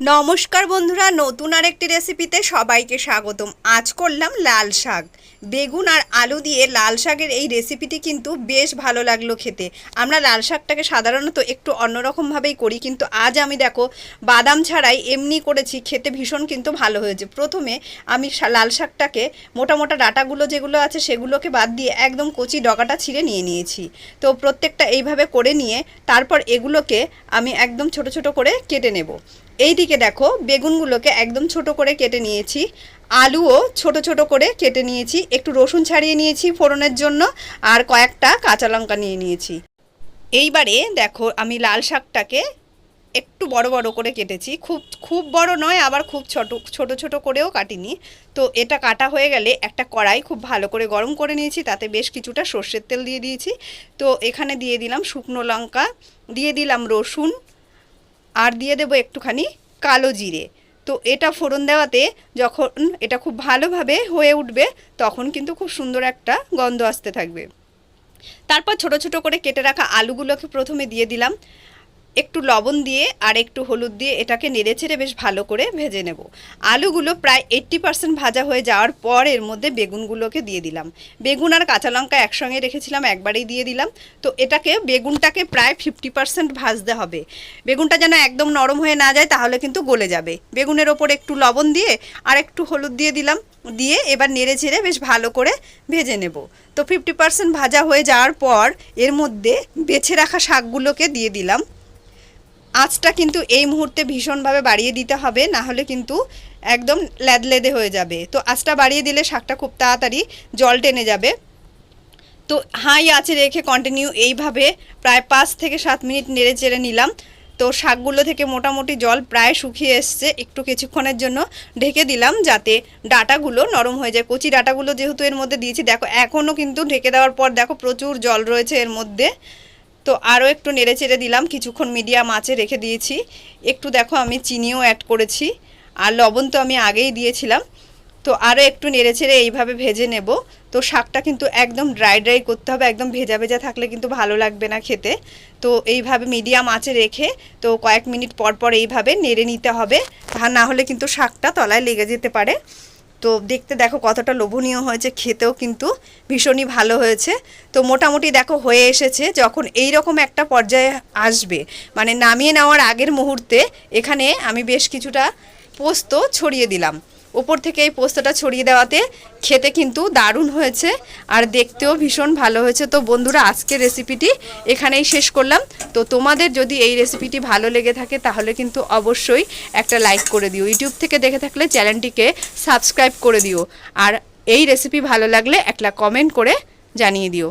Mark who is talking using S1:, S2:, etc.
S1: নমস্কার বন্ধুরা, নতুন আরেকটি রেসিপিতে সবাইকে স্বাগতম। আজ করলাম লাল শাক। বেগুন আর আলু দিয়ে লাল শাকের এই রেসিপিটি কিন্তু বেশ ভালো লাগল খেতে। আমরা লাল শাকটাকে সাধারণত একটু অন্যরকমভাবেই করি, কিন্তু আজ আমি দেখো, বাদাম ছাড়াই এমনি করেছি, খেতে ভীষণ কিন্তু ভালো হয়েছে। প্রথমে আমি লাল শাকটাকে মোটা মোটা ডাটাগুলো যেগুলো আছে সেগুলোকে বাদ দিয়ে একদম কচি ডগাটা ছিঁড়ে নিয়ে নিয়েছি। তো প্রত্যেকটা এইভাবে করে নিয়ে তারপর এগুলোকে আমি একদম ছোট ছোট করে কেটে নেব। এইদিকে দেখো, বেগুনগুলোকে একদম ছোট করে কেটে নিয়েছি। আলুও ছোট ছোট করে কেটে নিয়েছি। একটু রসুন ছাড়িয়ে নিয়েছি ফোড়নের জন্য আর কয়েকটা কাঁচা লঙ্কা নিয়ে নিয়েছি। এইবারে দেখো, আমি লাল শাকটাকে একটু বড় বড় করে কেটেছি। খুব খুব বড় নয়, আবার খুব ছোট ছোট ছোট করেও কাটিনি। তো এটা কাটা হয়ে গেলে একটা কড়াই খুব ভালো করে গরম করে নিয়েছি, তাতে বেশ কিছুটা সর্ষের তেল দিয়ে দিয়েছি। তো এখানে দিয়ে দিলাম শুকনো লঙ্কা, দিয়ে দিলাম রসুন, আর দিয়ে দেবো একটুখানি কালো জিরে। তো এটা ফোড়ন দেওয়াতে যখন এটা খুব ভালোভাবে হয়ে উঠবে, তখন কিন্তু খুব সুন্দর একটা গন্ধ আসতে থাকবে। তারপর ছোট ছোট করে কেটে রাখা আলুগুলোকে প্রথমে দিয়ে দিলাম। একটু লবণ দিয়ে আর একটু হলুদ দিয়ে এটাকে নেড়েচেড়ে বেশ ভালো করে ভেজে নেব। আলুগুলো প্রায় এইট্টি পার্সেন্ট ভাজা হয়ে যাওয়ার পর এর মধ্যে বেগুনগুলোকে দিয়ে দিলাম। বেগুন আর কাঁচা লঙ্কা একসঙ্গে রেখেছিলাম, একবারেই দিয়ে দিলাম। তো এটাকে, বেগুনটাকে প্রায় ফিফটি পার্সেন্ট ভাজতে হবে। বেগুনটা যেন একদম নরম হয়ে না যায়, তাহলে কিন্তু গলে যাবে। বেগুনের ওপর একটু লবণ দিয়ে আর একটু হলুদ দিয়ে দিলাম। দিয়ে এবার নেড়ে ছেড়ে বেশ ভালো করে ভেজে নেব। তো ফিফটি পার্সেন্ট ভাজা হয়ে যাওয়ার পর এর মধ্যে বেছে রাখা শাকগুলোকে দিয়ে দিলাম। আঁচটা কিন্তু এই মুহূর্তে ভীষণভাবে বাড়িয়ে দিতে হবে, না হলে কিন্তু একদম ল্যাদলেদে হয়ে যাবে। তো আঁচটা বাড়িয়ে দিলে শাকটা খুব তাড়াতাড়ি জল টেনে যাবে। তো হাই আঁচে রেখে কন্টিনিউ এইভাবে প্রায় পাঁচ থেকে সাত মিনিট নেড়ে চেড়ে নিলাম। তো শাকগুলো থেকে মোটামুটি জল প্রায় শুকিয়ে এসছে, একটু কিছুক্ষণের জন্য ঢেকে দিলাম যাতে ডাটাগুলো নরম হয়ে যায়। কচি ডাটাগুলো যেহেতু এর মধ্যে দিয়েছি, দেখো এখনও কিন্তু ঢেকে দেওয়ার পর দেখো প্রচুর জল রয়েছে এর মধ্যে। তো আরও একটু নেড়ে চেড়ে দিলাম, কিছুক্ষণ মিডিয়াম আঁচে রেখে দিয়েছি। একটু দেখো আমি চিনিও অ্যাড করেছি, আর লবণ তো আমি আগেই দিয়েছিলাম। তো আরও একটু নেড়ে চেড়ে এইভাবে ভেজে নেব। তো শাকটা কিন্তু একদম ড্রাই ড্রাই করতে হবে, একদম ভেজা ভেজা থাকলে কিন্তু ভালো লাগবে না খেতে। তো এইভাবে মিডিয়াম আঁচে রেখে, তো কয়েক মিনিট পর পর এইভাবে নেড়ে নিতে হবে না হলে কিন্তু শাকটা তলায় লেগে যেতে পারে। তো দেখতে দেখো কতটা লোভনীয় হয়েছে, খেতেও কিন্তু ভীষণই ভালো হয়েছে। তো মোটামুটি দেখো হয়ে এসেছে, যখন এই রকম একটা পর্যায়ে আসবে মানে নামিয়ে নেওয়ার আগের মুহূর্তে এখানে আমি বেশ কিছুটা পোস্ত ছড়িয়ে দিলাম। ওপর থেকে এই পোস্তটা ছড়িয়ে দেওয়াতে খেতে কিন্তু দারুণ হয়েছে আর দেখতেও ভীষণ ভালো হয়েছে। তো বন্ধুরা, আজকের রেসিপিটি এখানেই শেষ করলাম। তো তোমাদের যদি এই রেসিপিটি ভালো লেগে থাকে, তাহলে কিন্তু অবশ্যই একটা লাইক করে দিও। ইউটিউব থেকে দেখে থাকলে চ্যানেলটিকে সাবস্ক্রাইব করে দিও। আর এই রেসিপি ভালো লাগলে একটা কমেন্ট করে জানিয়ে দিও।